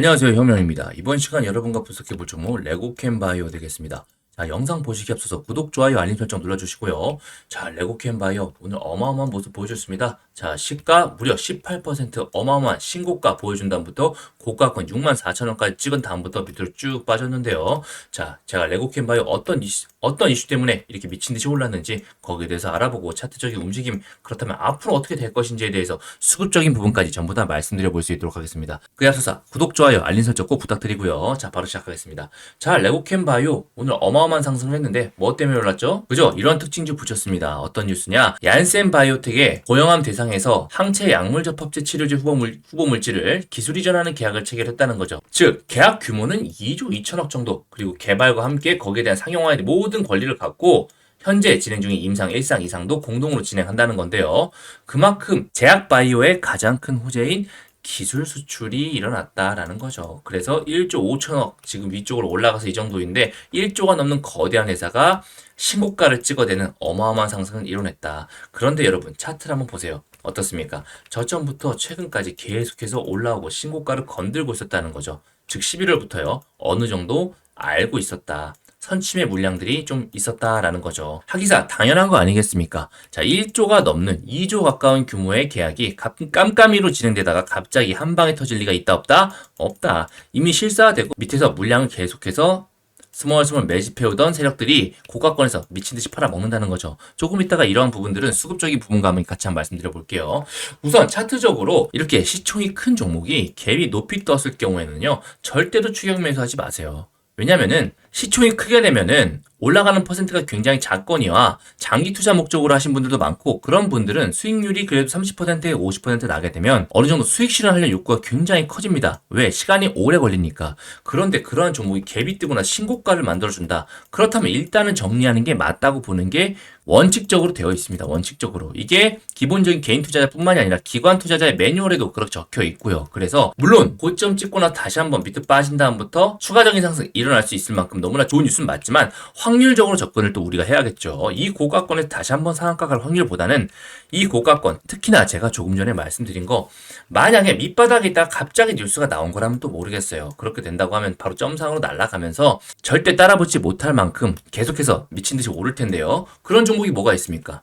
안녕하세요 혁명입니다. 이번 시간 여러분과 분석해 볼 종목 레고캠 바이오 되겠습니다. 자 영상 보시기 앞서서 구독, 좋아요, 알림 설정 눌러주시고요. 자 레고캠 바이오 오늘 어마어마한 모습 보여줬습니다. 자 시가 무려 18% 어마어마한 신고가 보여준 다음부터 고가권 64,000원까지 찍은 다음부터 밑으로 쭉 빠졌는데요. 자 제가 레고캠 바이오 어떤 이슈, 어떤 이슈 때문에 이렇게 미친 듯이 올랐는지 거기에 대해서 알아보고 차트적인 움직임 그렇다면 앞으로 어떻게 될 것인지에 대해서 수급적인 부분까지 전부 다 말씀드려 볼 수 있도록 하겠습니다. 그에 앞서서 구독, 좋아요, 알림 설정 꼭 부탁드리고요. 자 바로 시작하겠습니다. 자 레고캠 바이오 오늘 어마어마한 상승을 했는데 뭐 때문에 올랐죠? 그죠? 이런 특징주 붙였습니다. 어떤 뉴스냐? 얀센 바이오텍의 고용암 대상에서 항체 약물 접합제 치료제 후보 물, 후보 물질을 기술 이전하는 계약을 체결했다는 거죠. 즉 계약 규모는 2조 2천억 정도 그리고 개발과 함께 거기에 대한 상용화의 모든 권리를 갖고 현재 진행 중인 임상 1상 이상도 공동으로 진행한다는 건데요. 그만큼 제약 바이오의 가장 큰 호재인 기술 수출이 일어났다라는 거죠. 그래서 1조 5천억 지금 위쪽으로 올라가서 이 정도인데 1조가 넘는 거대한 회사가 신고가를 찍어대는 어마어마한 상승을 이뤄냈다. 그런데 여러분 차트를 한번 보세요. 어떻습니까? 저점부터 최근까지 계속해서 올라오고 신고가를 건들고 있었다는 거죠. 즉 11월부터요. 어느 정도 알고 있었다. 선침의 물량들이 좀 있었다라는 거죠. 하기사 당연한 거 아니겠습니까? 자, 1조가 넘는 2조 가까운 규모의 계약이 깜깜이로 진행되다가 갑자기 한 방에 터질 리가 있다 없다? 없다. 이미 실사되고 밑에서 물량을 계속해서 스멀스멀 매집해오던 세력들이 고가권에서 미친 듯이 팔아먹는다는 거죠. 조금 있다가 이러한 부분들은 수급적인 부분과 한번 같이 한번 말씀드려 볼게요. 우선 차트적으로 이렇게 시총이 큰 종목이 갭이 높이 떴을 경우에는요, 절대로 추격 매수하지 마세요. 왜냐면은 시총이 크게 되면은 올라가는 퍼센트가 굉장히 작거니와 장기 투자 목적으로 하신 분들도 많고 그런 분들은 수익률이 그래도 30%에 50% 나게 되면 어느 정도 수익 실현하려는 욕구가 굉장히 커집니다. 왜? 시간이 오래 걸리니까. 그런데 그러한 종목이 갭이 뜨거나 신고가를 만들어준다. 그렇다면 일단은 정리하는 게 맞다고 보는 게 원칙적으로 되어 있습니다. 원칙적으로. 이게 기본적인 개인 투자자뿐만이 아니라 기관 투자자의 매뉴얼에도 그렇게 적혀 있고요. 그래서 물론 고점 찍거나 다시 한번 밑으로 빠진 다음부터 추가적인 상승 일어날 수 있을 만큼 너무나 좋은 뉴스는 맞지만 확률적으로 접근을 또 우리가 해야겠죠. 이 고가권에 다시 한번 상한가 갈 확률보다는 이 고가권 특히나 제가 조금 전에 말씀드린 거 만약에 밑바닥에 있다가 갑자기 뉴스가 나온 거라면 또 모르겠어요. 그렇게 된다고 하면 바로 점상으로 날아가면서 절대 따라붙지 못할 만큼 계속해서 미친 듯이 오를 텐데요. 그런 종목이 뭐가 있습니까?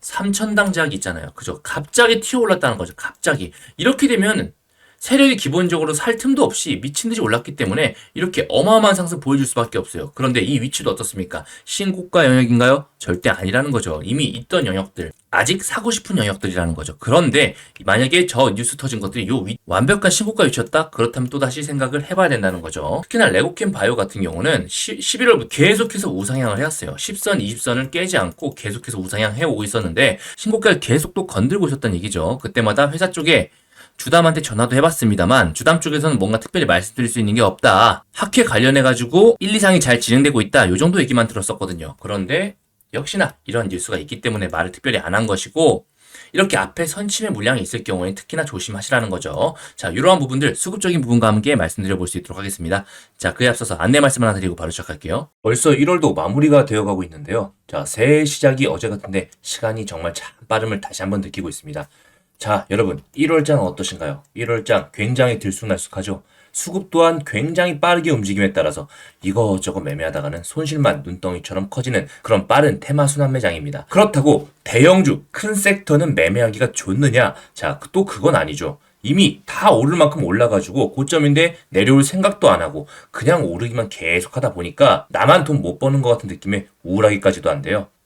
삼천당 제약이 있잖아요. 그죠? 갑자기 튀어 올랐다는 거죠. 갑자기. 이렇게 되면 세력이 기본적으로 살 틈도 없이 미친 듯이 올랐기 때문에 이렇게 어마어마한 상승 보여줄 수밖에 없어요. 그런데 이 위치도 어떻습니까? 신고가 영역인가요? 절대 아니라는 거죠. 이미 있던 영역들. 아직 사고 싶은 영역들이라는 거죠. 그런데 만약에 저 뉴스 터진 것들이 요 위, 완벽한 신고가 위치였다? 그렇다면 또다시 생각을 해봐야 된다는 거죠. 특히나 레고캠 바이오 같은 경우는 11월부터 계속해서 우상향을 해왔어요. 10선, 20선을 깨지 않고 계속해서 우상향 해오고 있었는데 신고가를 계속 또 건들고 있었던 얘기죠. 그때마다 회사 쪽에 주담한테 전화도 해봤습니다만 주담 쪽에서는 뭔가 특별히 말씀드릴 수 있는 게 없다. 학회 관련해가지고 1, 2상이 잘 진행되고 있다. 요 정도 얘기만 들었었거든요. 그런데 역시나 이런 뉴스가 있기 때문에 말을 특별히 안 한 것이고 이렇게 앞에 선침의 물량이 있을 경우에 특히나 조심하시라는 거죠. 자, 이러한 부분들 수급적인 부분과 함께 말씀드려 볼 수 있도록 하겠습니다. 자, 그에 앞서서 안내 말씀 하나 드리고 바로 시작할게요. 벌써 1월도 마무리가 되어 가고 있는데요. 자, 새해 시작이 어제 같은데 시간이 정말 참 빠름을 다시 한번 느끼고 있습니다. 자, 여러분, 1월장 어떠신가요? 1월장 굉장히 들쑥날쑥하죠? 수급 또한 굉장히 빠르게 움직임에 따라서 이거저거 매매하다가는 손실만 눈덩이처럼 커지는 그런 빠른 테마 순환 매장입니다. 그렇다고 대형주, 큰 섹터는 매매하기가 좋느냐? 자, 또 그건 아니죠. 이미 다 오를 만큼 올라가지고 고점인데 내려올 생각도 안 하고 그냥 오르기만 계속 하다 보니까 나만 돈 못 버는 것 같은 느낌에 우울하기까지도 한데요.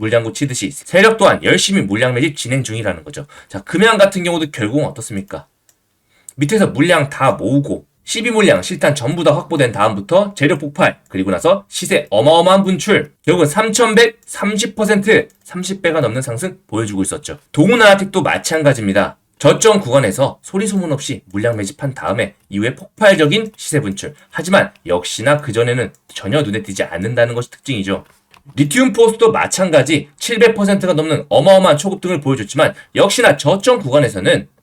물량고 치듯이 세력 또한 열심히 물량 매집 진행 중이라는 거죠. 자, 금양 같은 경우도 결국은 어떻습니까? 밑에서 물량 다 모으고 12물량 실탄 전부 다 확보된 다음부터 재료 폭발 그리고 나서 시세 어마어마한 분출 결국은 3100 30% 30배가 넘는 상승 보여주고 있었죠. 동훈아텍도 마찬가지입니다. 저점 구간에서 소리 소문 없이 물량 매집한 다음에 이후에 폭발적인 시세 분출. 하지만 역시나 그전에는 전혀 눈에 띄지 않는다는 것이 특징이죠. 리튬 포스도 마찬가지 700%가 넘는 어마어마한 초급 등을 보여줬지만 역시나 저점 구간에서는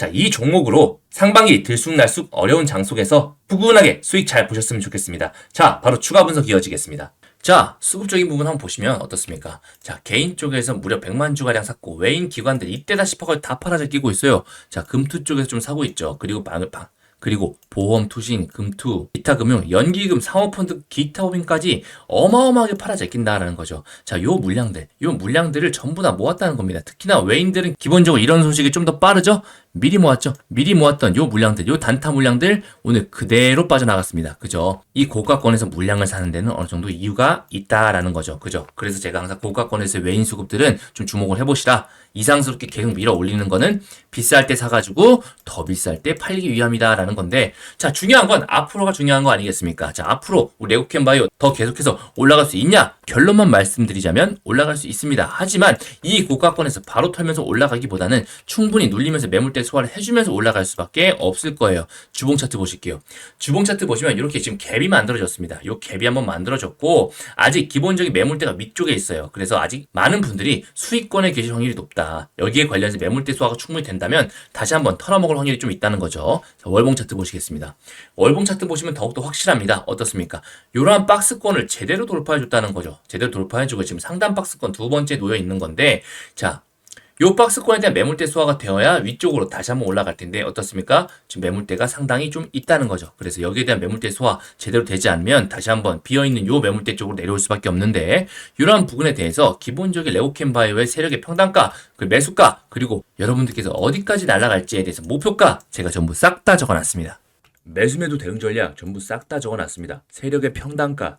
자, 이 종목으로 상반기 들쑥날쑥 어려운 장 속에서 푸근하게 수익 잘 보셨으면 좋겠습니다. 자, 바로 추가 분석 이어지겠습니다. 자, 수급적인 부분 한번 보시면 어떻습니까? 자, 개인 쪽에서 무려 100만 주가량 샀고, 외인 기관들 이때다 싶어가 다 팔아져 끼고 있어요. 자, 금투 쪽에서 좀 사고 있죠. 그리고 방을 방, 그리고 보험, 투신, 금투, 기타 금융, 연기금, 사모펀드, 기타 법인까지 어마어마하게 팔아져 있긴다라는 거죠. 자, 요 물량들, 요 물량들을 전부 다 모았다는 겁니다. 특히나 외인들은 기본적으로 이런 소식이 좀 더 빠르죠? 미리 모았죠. 미리 모았던 요 물량들, 요 단타 물량들 오늘 그대로 빠져나갔습니다. 그죠? 이 고가권에서 물량을 사는 데는 어느 정도 이유가 있다라는 거죠. 그죠? 그래서 제가 항상 고가권에서 외인 수급들은 좀 주목을 해보시라. 이상스럽게 계속 밀어 올리는 거는 비쌀 때 사가지고 더 비쌀 때 팔리기 위함이다라는 건데 자 중요한 건 앞으로가 중요한 거 아니겠습니까? 자 앞으로 우리 레고캔 바이오 더 계속해서 올라갈 수 있냐? 결론만 말씀드리자면 올라갈 수 있습니다. 하지만 이 고가권에서 바로 털면서 올라가기보다는 충분히 눌리면서 매물대 소화를 해주면서 올라갈 수밖에 없을 거예요. 주봉 차트 보실게요. 주봉 차트 보시면 이렇게 지금 갭이 만들어졌습니다. 이 갭이 한번 만들어졌고 아직 기본적인 매물대가 위쪽에 있어요. 그래서 아직 많은 분들이 수익권에 계실 확률이 높다. 여기에 관련해서 매물대 소화가 충분히 된다면 다시 한번 털어먹을 확률이 좀 있다는 거죠. 자, 월봉 차트 보시겠습니다. 월봉 차트 보시면 더욱더 확실합니다. 어떻습니까? 이러한 박스권을 제대로 돌파해줬다는 거죠. 제대로 돌파해주고 지금 상단 박스권 두 번째 놓여 있는 건데 자 요 박스권에 대한 매물대 소화가 되어야 위쪽으로 다시 한번 올라갈 텐데 어떻습니까? 지금 매물대가 상당히 좀 있다는 거죠. 그래서 여기에 대한 매물대 소화 제대로 되지 않으면 다시 한번 비어있는 요 매물대 쪽으로 내려올 수밖에 없는데 이러한 부분에 대해서 기본적인 레오캔바이오의 세력의 평단가, 그 매수가 그리고 여러분들께서 어디까지 날아갈지에 대해서 목표가 제가 전부 싹 다 적어놨습니다. 매수매도 대응 전략 전부 싹 다 적어놨습니다. 세력의 평단가,